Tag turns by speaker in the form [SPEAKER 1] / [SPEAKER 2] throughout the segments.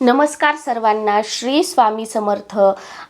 [SPEAKER 1] नमस्कार सर्वांना श्री स्वामी समर्थ.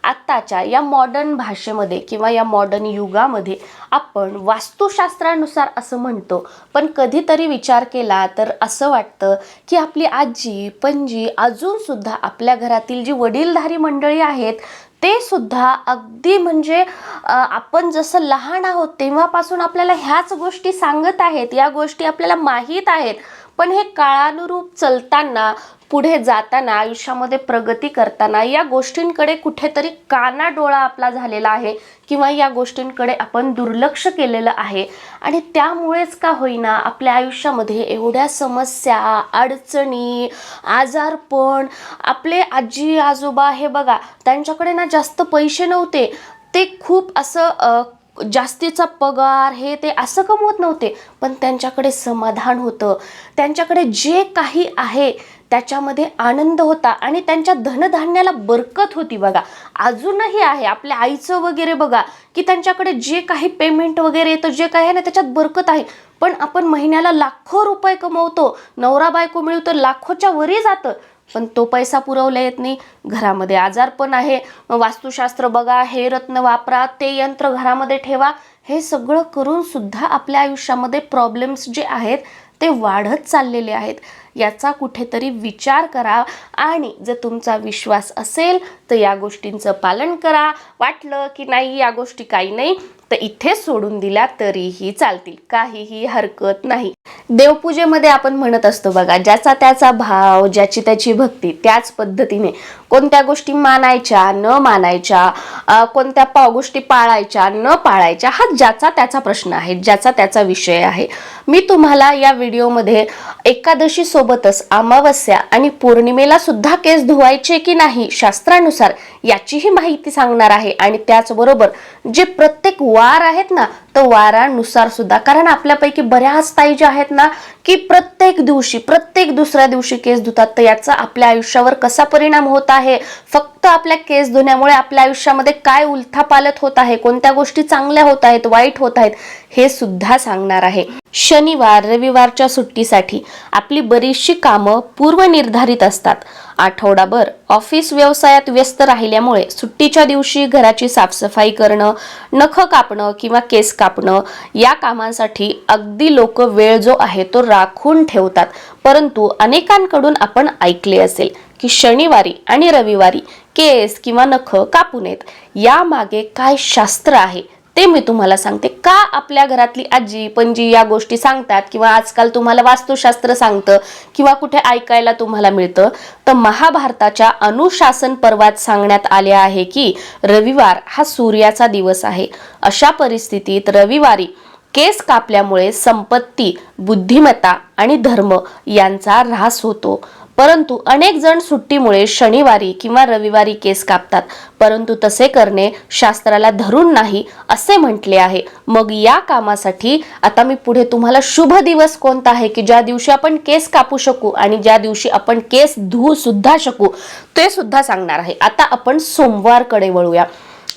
[SPEAKER 1] आत्ताच्या या मॉडर्न भाषेमध्ये किंवा या मॉडर्न युगामध्ये आपण वास्तुशास्त्रानुसार असं म्हणतो. पण कधीतरी विचार केला तर असं वाटतं की आपली आजी पणजी अजूनसुद्धा आपल्या घरातील जी वडीलधारी मंडळी आहेत ते सुद्धा अगदी म्हणजे आपण जसं लहान आहोत तेव्हापासून आपल्याला ह्याच गोष्टी सांगत आहेत या गोष्टी आपल्याला माहीत आहेत. पण हे काळानुरूप चालताना पुढे जाताना आयुष्यामध्ये प्रगती करताना या गोष्टींकडे कुठेतरी कानाडोळा आपला झालेला आहे किंवा या गोष्टींकडे आपण दुर्लक्ष केलेलं आहे. आणि त्यामुळेच का होईना आपल्या आयुष्यामध्ये एवढ्या समस्या अडचणी आजारपण आपले आजी आजोबा हे बघा त्यांच्याकडे ना जास्त पैसे नव्हते. ते खूप असं जास्तीचा पगार हे ते असं कमवत नव्हते. पण त्यांच्याकडे समाधान होतं. त्यांच्याकडे जे काही आहे त्याच्यामध्ये आनंद होता आणि त्यांच्या धनधान्याला बरकत होती बघा. अजूनही आहे. आपल्या आईचं वगैरे बघा की त्यांच्याकडे जे काही पेमेंट वगैरे येतं जे काही आहे ना त्याच्यात बरकत आहे. पण आपण महिन्याला लाखो रुपये कमवतो. नवरा बायको मिळू तर लाखोच्या वरी जातं. पण तो पैसा पुरवला येत नाही. घरामध्ये आजार पण आहे. वास्तुशास्त्र बघा हे रत्न वापरा ते यंत्र घरामध्ये ठेवा. हे सगळं करून सुद्धा आपल्या आयुष्यामध्ये प्रॉब्लेम्स जे आहेत ते वाढत चाललेले आहेत. याचा कुठेतरी विचार करा आणि जर तुमचा विश्वास असेल तर या गोष्टींचं पालन करा. वाटलं की नाही या गोष्टी काही नाही. तर इथे सोडून दिल्या तरीही चालतील. काहीही हरकत नाही. देवपूजेमध्ये आपण म्हणत असतो बघा ज्याचा त्याचा भाव ज्याची त्याची भक्ती त्याच पद्धतीने कोणत्या गोष्टी मानायच्या न मानायच्या कोणत्या पा गोष्टी पाळायच्या न पाळायच्या हा ज्याचा त्याचा प्रश्न आहे ज्याचा त्याचा विषय आहे. मी तुम्हाला या व्हिडिओमध्ये एकादशी सोबतच अमावस्या आणि पौर्णिमेला सुद्धा केस धुवायचे की नाही शास्त्रानुसार याचीही माहिती सांगणार आहे. आणि त्याचबरोबर जे प्रत्येक वार आहेत ना तर वारानुसार सुद्धा कारण आपल्यापैकी बऱ्याच ताई ज्या आहेत ना की प्रत्येक दिवशी प्रत्येक दुसऱ्या दिवशी केस धुतात तर याचा आपल्या आयुष्यावर कसा परिणाम होत आहे. फक्त आपल्या केस धुण्यामुळे आपल्या आयुष्यामध्ये काय उलथापालत होत आहे कोणत्या गोष्टी चांगल्या होत आहेत वाईट होत आहेत हे सुद्धा सांगणार आहे. शनिवार रविवारच्या सुट्टीसाठी आपली बरीचशी कामं पूर्वनिर्धारित असतात. आठवडाभर ऑफिस व्यवसायात व्यस्त राहिल्यामुळे सुट्टीच्या दिवशी घराची साफसफाई करणं नख कापणं किंवा केस कापणं या कामांसाठी अगदी लोक वेळ जो आहे तो राखून ठेवतात. परंतु अनेकांकडून आपण ऐकले असेल की शनिवारी आणि रविवारी केस किंवा नख कापू नयेत यामागे काय शास्त्र आहे? ते मी तुम्हाला सांगते. का आपल्या घरातली आजी पणजी या गोष्टी सांगतात किंवा आजकाल तुम्हाला वास्तुशास्त्र सांगतं किंवा कुठे ऐकायला तुम्हाला मिळतं? तर महाभारताच्या अनुशासन पर्वात सांगण्यात आले आहे की रविवार हा सूर्याचा दिवस आहे. अशा परिस्थितीत रविवारी केस कापल्यामुळे संपत्ती बुद्धिमत्ता आणि धर्म यांचा ऱ्हास होतो. परंतु अनेक जण सुट्टीमुळे शनिवारी किंवा रविवारी केस कापतात. परंतु तसे करणे शास्त्राला धरून नाही असे म्हटले आहे. मग या कामासाठी आता मी पुढे तुम्हाला शुभ दिवस कोणता आहे की ज्या दिवशी आपण केस कापू शकू आणि ज्या दिवशी आपण केस धुवू सुद्धा शकू ते सुद्धा सांगणार आहे. आता आपण सोमवारकडे वळूया.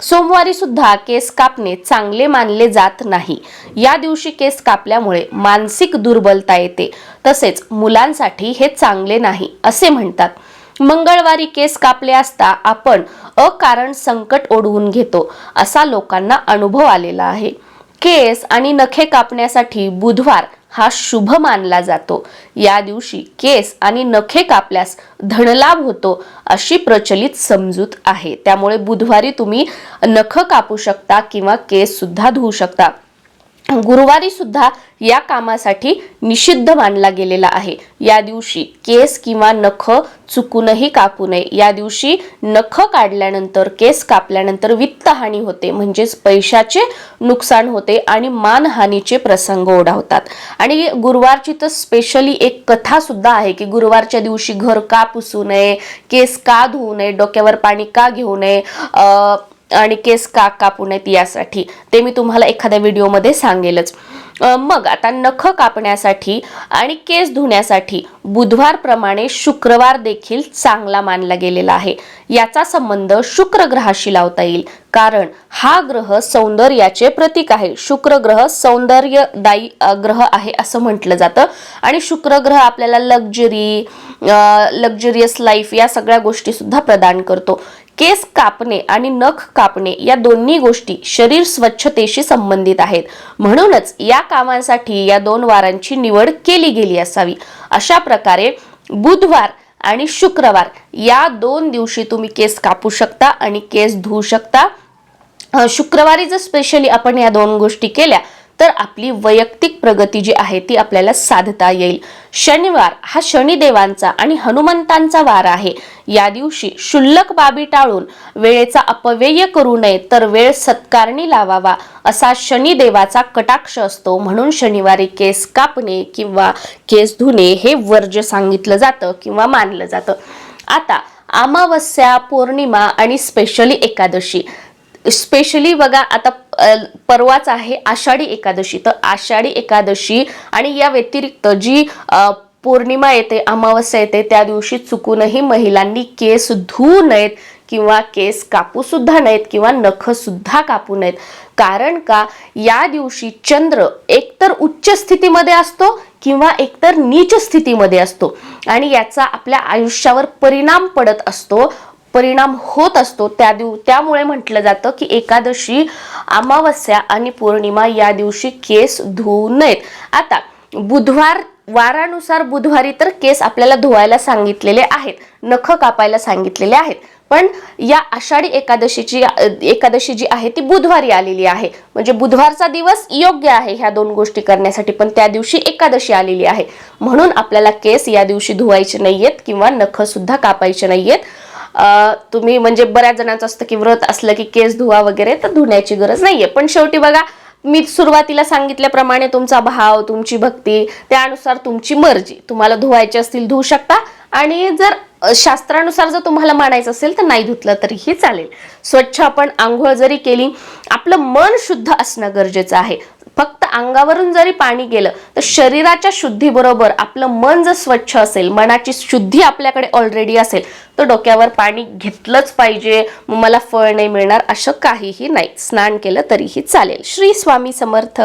[SPEAKER 1] सोमवारी सुद्धा केस कापणे चांगले मानले जात नाही. या दिवशी केस कापल्यामुळे मानसिक दुर्बलता येते. तसेच मुलांसाठी हे चांगले नाही असे म्हणतात. मंगळवारी केस कापले असता आपण अकारण संकट ओढवून घेतो असा लोकांना अनुभव आलेला आहे. केस आणि नखे कापण्यासाठी बुधवार हा शुभ मानला जातो. या दिवशी केस आणि नखे कापल्यास धनलाभ होतो अशी प्रचलित समजूत आहे. त्यामुळे बुधवारी तुम्ही नख कापू शकता किंवा केस सुद्धा धुवू शकता. गुरुवारी सुद्धा या कामासाठी निषिद्ध मानला गेलेला आहे. या दिवशी केस किंवा नख चुकूनही कापू नये. या दिवशी नख काढल्यानंतर केस कापल्यानंतर वित्तहानी होते म्हणजेच पैशाचे नुकसान होते आणि मानहानीचे प्रसंग ओढावतात. आणि गुरुवारची तर स्पेशली एक कथा सुद्धा आहे की गुरुवारच्या दिवशी घर का पुसू नये केस का धुवू नये डोक्यावर पाणी का घेऊ नये अं, आणि केस का कापू नयेत यासाठी. ते मी तुम्हाला एखाद्या व्हिडिओमध्ये सांगेलच. मग आता नख कापण्यासाठी आणि केस धुण्यासाठी बुधवारप्रमाणे शुक्रवार देखील चांगला मानला गेलेला आहे. याचा संबंध शुक्र ग्रहाशी लावता येईल. कारण हा ग्रह सौंदर्याचे प्रतीक आहे. शुक्र ग्रह सौंदर्यदायी ग्रह आहे असं म्हटलं जातं. आणि शुक्र ग्रह आपल्याला लक्झरी लक्झरियस लाईफ या सगळ्या गोष्टी सुद्धा प्रदान करतो. केस कापणे आणि नख कापणे या दोन्ही गोष्टी शरीर स्वच्छतेशी संबंधित आहेत. म्हणूनच या कामांसाठी या दोन वारांची निवड केली गेली असावी. अशा प्रकारे बुधवार आणि शुक्रवार या दोन दिवशी तुम्ही केस कापू शकता आणि केस धुवू शकता. शुक्रवारी जर स्पेशली आपण या दोन गोष्टी केल्या तर आपली वैयक्तिक प्रगती जी आहे ती आपल्याला साधता येईल. शनिवार हा शनिदेवांचा आणि हनुमंतांचा वार आहे. या दिवशी क्षुल्लक बाबी टाळून वेळेचा अपव्यय करू नये तर वेळ सत्कारणी लावावा असा शनिदेवाचा कटाक्ष असतो. म्हणून शनिवारी केस कापणे किंवा केस धुणे हे वर्ज्य सांगितलं जातं किंवा मानलं जातं. आता अमावस्या पौर्णिमा आणि स्पेशली एकादशी. स्पेशली बघा आता परवाच आहे आषाढी एकादशी. तर आषाढी एकादशी आणि या व्यतिरिक्त जी पौर्णिमा येते अमावस्या येते त्या दिवशी चुकूनही महिलांनी केस धुवू नयेत किंवा केस कापू सुद्धा नयेत किंवा नख सुद्धा कापू नयेत. कारण का या दिवशी चंद्र एकतर उच्च स्थितीमध्ये असतो किंवा एकतर नीच स्थितीमध्ये असतो. आणि याचा आपल्या आयुष्यावर परिणाम पडत असतो. परिणाम होत असतो त्या दिव त्यामुळे म्हटलं जातं की एकादशी अमावस्या आणि पौर्णिमा या दिवशी केस धुवू नयेत. आता बुधवार वारानुसार बुधवारी तर केस आपल्याला धुवायला सांगितलेले आहेत नख कापायला सांगितलेले आहेत. पण या आषाढी एकादशीची एकादशी जी आहे ती बुधवारी आलेली आहे. म्हणजे बुधवारचा दिवस योग्य आहे ह्या दोन गोष्टी करण्यासाठी पण त्या दिवशी एकादशी आलेली आहे. म्हणून आपल्याला केस या दिवशी धुवायचे नाहीयेत किंवा नख सुद्धा कापायचे नाहीयेत. तुम्ही म्हणजे बऱ्याच जणांचं असतं की व्रत असलं की केस धुवा वगैरे तर धुण्याची गरज नाहीये. पण शेवटी बघा मी सुरुवातीला सांगितल्याप्रमाणे तुमचा भाव तुमची भक्ती त्यानुसार तुमची मर्जी. तुम्हाला धुवायचे असतील धुवू शकता. आणि जर शास्त्रानुसार जर तुम्हाला मानायचं असेल तर नाही धुतलं तरीही चालेल. स्वच्छ आपण आंघोळ जरी केली आपलं मन शुद्ध असणं गरजेचं आहे. फक्त अंगावरून जरी पाणी गेलं तर शरीराच्या शुद्धीबरोबर आपलं मन जर स्वच्छ असेल मनाची शुद्धी आपल्याकडे ऑलरेडी असेल तर डोक्यावर पाणी घेतलंच पाहिजे. मला फळ नाही मिळणार असं काहीही नाही. स्नान केलं तरीही चालेल. श्री स्वामी समर्थ.